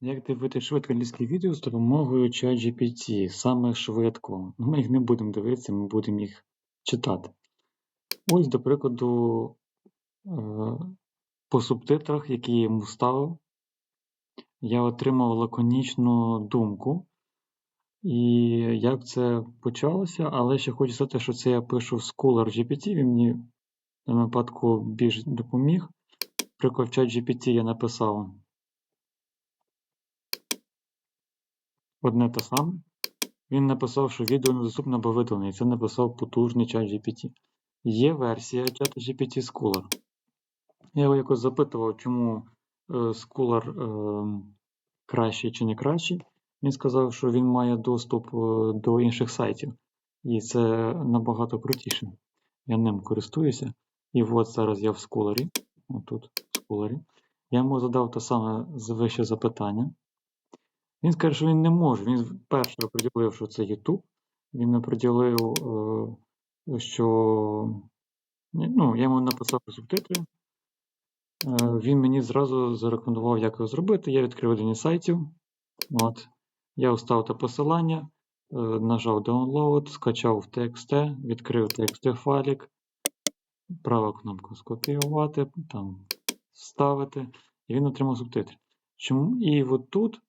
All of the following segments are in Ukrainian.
Як дивитися швидко англійські відео з допомогою ChatGPT? Саме швидко. Ну, Ми їх не будемо дивитися, ми будемо їх читати. Ось, до прикладу, е, по субтитрах, які я йому ставив, я отримав лаконічну думку. І як це почалося, але ще хочу сказати, що це я пишу в Scholar GPT, він мені даному випадку більш допоміг. Приклад в ChatGPT я написав одне те саме. Він написав, що відео недоступно або видалене, і це написав потужний чат GPT. Є версія чату GPT Scholar. Я його якось запитував, чому е, Scholar е, кращий чи не кращий. Він сказав, що він має доступ е, до інших сайтів, і це набагато крутіше. Я ним користуюся. І от зараз я в Scholar, отут в Scholar. Я йому задав те саме вище запитання. Він скаже, що він не може. Він перше оприділив, що це YouTube. Він оприділив, е, що ну, я йому написав субтитри. Е, Він мені зразу зарекомендував, як його зробити. Я відкрив один із сайтів. От. Я вставив те посилання, е, нажав Download, скачав в TXT, відкрив TXT файлик, права кнопка скопіювати, там, вставити, і він отримав субтитри. Чому? І от тут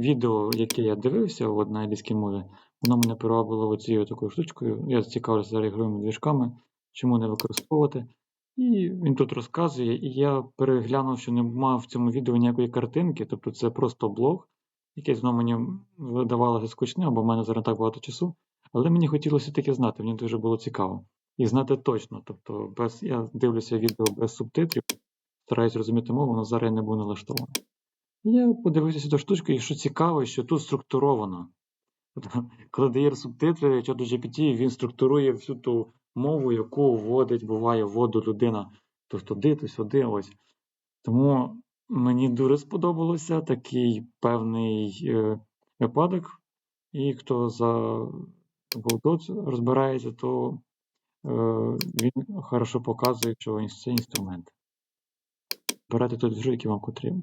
відео, яке я дивився от, на англійській мові, воно мене привабило цією такою штучкою. Я зацікавився зараз ігровими двіжками, чому не використовувати. І він тут розказує, і я переглянув, що не мав в цьому відео ніякої картинки, тобто це просто блог, який знову мені видавалося скучним, бо в мене зараз так багато часу. Але мені хотілося таке знати, мені дуже було цікаво. І знати точно. Тобто, без, я дивлюся відео без субтитрів, стараюсь розуміти мову, але зараз я не буду налаштований. Я подивився до штучки, і що цікаво, що тут структуровано. Коли дає субтитри чату GPT, він структурує всю ту мову, яку вводить, буває, воду людина то туди, то сюди. ось. Тому мені дуже сподобалося такий певний е, випадок. І хто за Godot розбирається, то е, він хорошо показує, що це інструмент. Берете той движок, який вам потрібен.